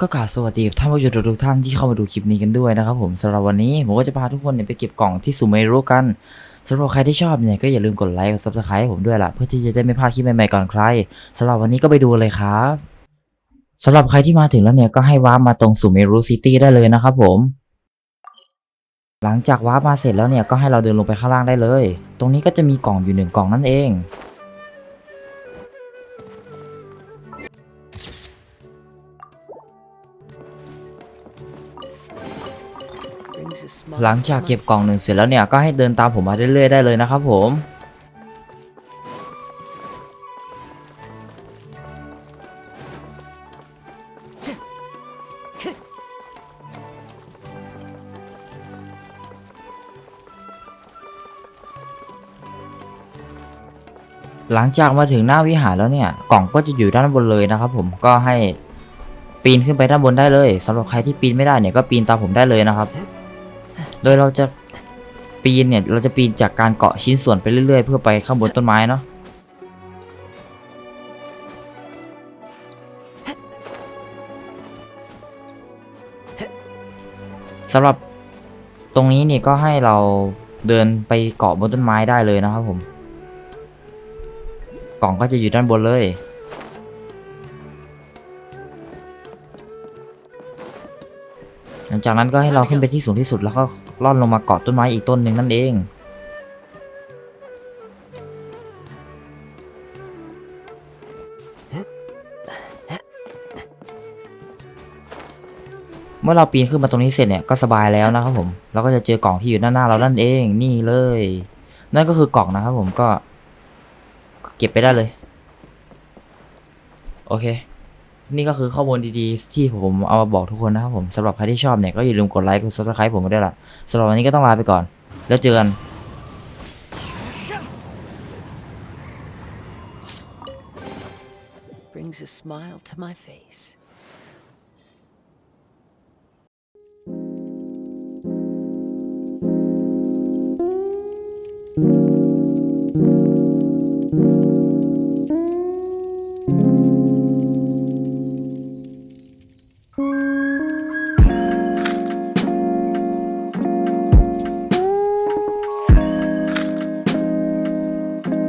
ก็กราบสวัสดีท่านผู้ชมทุกท่านที่เข้ามาดูคลิปนี้กันด้วยนะครับผมสำหรับวันนี้ผมก็จะพาทุกคนเนี่ยไปเก็บกล่องที่สุเมรุกันสำหรับใครที่ชอบเนี่ยก็อย่าลืมกดไลค์กดซับสไครต์ผมด้วยล่ะเพื่อที่จะได้ไม่พลาดคลิปใหม่ๆก่อนใครสำหรับวันนี้ก็ไปดูเลยครับสำหรับใครที่มาถึงแล้วเนี่ยก็ให้ว้ามาตรงสุเมรุซิตี้ได้เลยนะครับผม หลังจากว้ามาเสร็จแล้วเนี่ยก็ให้เราเดินลงไปข้างล่างได้เลย ตรงนี้ก็จะมีกล่องอยู่หนึ่งกล่องนั่นเอง หลังจากเก็บกล่องหนึ่งเสร็จแล้วเนี่ยก็ให้เดินตามผมมาเรื่อยๆได้เลยนะครับผมหลังจากมาถึงหน้าวิหารแล้วเนี่ย กล่องก็จะอยู่ด้านบนเลยนะครับผมก็ให้ปีนขึ้นไปด้านบนได้เลยสำหรับใครที่ปีนไม่ได้เนี่ยก็ปีนตามผมได้เลยนะครับ โดยเราจะปีนเนี่ยเราจะปีนจากการเกาะชิ้นส่วนไปเรื่อยๆ เพื่อไปข้างบนต้นไม้เนาะสำหรับตรงนี้นี่ก็ให้เราเดินไปเกาะบนต้นไม้ได้เลยนะครับผม กล่องก็จะอยู่ด้านบนเลย หลังจากนั้นก็ให้เราขึ้นไปที่สูงที่สุดแล้วก็ล่อนลงมาเกาะต้นไม้อีกต้นหนึ่งนั่นเองเมื่อเราปีนขึ้นมาตรงนี้เสร็จเนี่ยก็สบายแล้วนะครับผมเราก็จะเจอกล่องที่อยู่ด้าหน้าเรานั่นเองนี่เลย นั่นก็คือกล่องนะครับผมก็ เก็บไปได้เลย โอเค นี่ก็คือข้อมูลดีๆ ที่ผมเอามาบอกทุกคนนะครับผมสำหรับใครที่ชอบเนี่ยก็อย่าลืมกดไลค์กด subscribe ผมด้วยล่ะสำหรับวันนี้ก็ต้องลาไปก่อน แล้วเจอกัน brings a